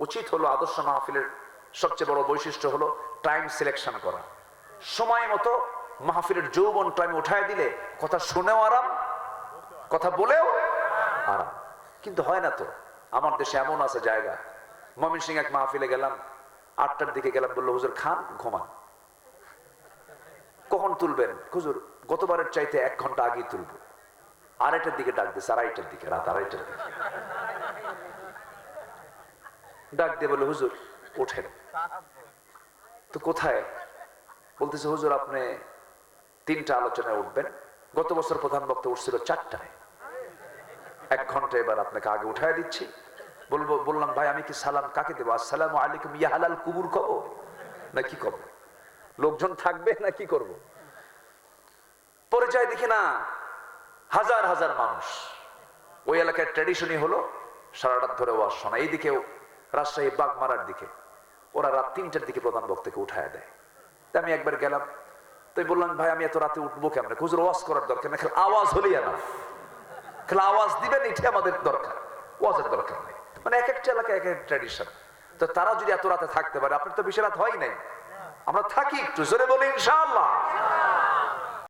উচিত হলো আদর্শ মাহফিলের সবচেয়ে বড় বৈশিষ্ট্য হলো টাইম সিলেকশন করা। সময় মতো মাহফিলের যৌবন টাইম উঠায় দিলে কথা শুনেও আরাম, কথা বলেও আরাম। কিন্তু হয় না তো, আমার দেশে এমন আছে জায়গা। মমিন সিং এক মাহফিলে গেলাম, আটটার দিকে গেলাম, বলল, হুজুর, খান, ঘুমান। কখন তুলবেন? হুজুর, গতবারের চাইতে এক ঘণ্টা আগেই তুলবো। আড়াইটার দিকে ডাক দিচ্ছে আড়াইটার দিকে, রাত আড়াইটার দিকে। ডাক দিয়ে বলে, হুজুর, ওঠেন। তো কোথায়? বলতেছে, হুজুর, আপনি তিনটা আলোচনায় উঠবেন। গত বছর প্রধান বক্তা উঠছিল চারটায়। এক ঘণ্টা এবার আপনাকে আগে উঠায় দিচ্ছি। বলব, বললাম, ভাই, আমি কি সালাম কাকে দেবো? আসসালাম আলাইকুম, ইয়া হালাল কুবুর কব না, কি কব লোকজন থাকবে না, কি করব? পরিচয় দেখি না, হাজার হাজার মানুষ। ওই এলাকার ট্র্যাডিশনই হলো সারা রাত ধরে ওয়াজ শোনা। এইদিকেও রাজশাহী বাগমারার দিকে। ওরা রাত তিনটার দিকে প্রধান বক্তাকে উঠায় দেয়। তা আমি একবার গেলাম। তাই বললাম, ভাই, আমি এত রাতে উঠবো কেমন? খুচরো ওয়াজ করার দরকার না খালি আওয়াজ হলেই না খালি আওয়াজ দিবেন এটি আমাদের দরকার। ওয়াজের দরকার নেই। মানে এক একটা এলাকায় এক এক ট্র্যাডিশন তো তারা যদি এত রাতে থাকতে পারে, আপনার তো বেশি রাত হয় নাই। আমরা থাকি একটু, জোরে বলি ইনশাআল্লাহ।